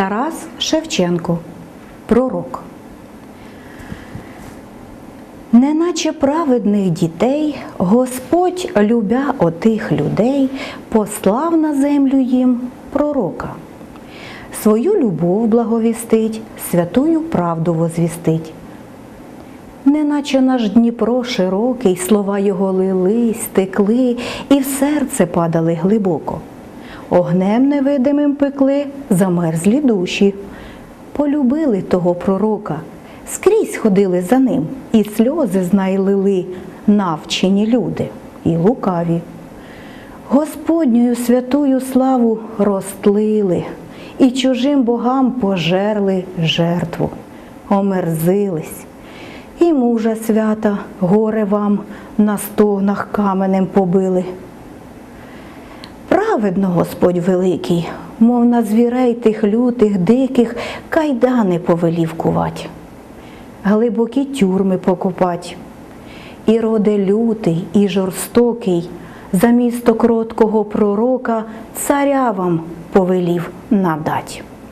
Тарас Шевченко, пророк. Неначе праведних дітей Господь, любя отих людей, послав на землю їм пророка. Свою любов благовістить, святую правду возвістить. Неначе наш Дніпро широкий, слова його лились, текли і в серце падали глибоко. Огнем невидимим пекли замерзлі душі. Полюбили того пророка, скрізь ходили за ним, і сльози знай лили навчені люди і лукаві. Господньою святую славу розтлили, і чужим богам пожерли жертву, омерзились. І мужа свята, горе вам на стогнах каменем побили. Праведно Господь великий, мов на звірей тих лютих, диких, кайдани повелів кувать, глибокі тюрми покопать. І роде лютий, і жорстокий, за місто кроткого пророка царя вам повелів надать.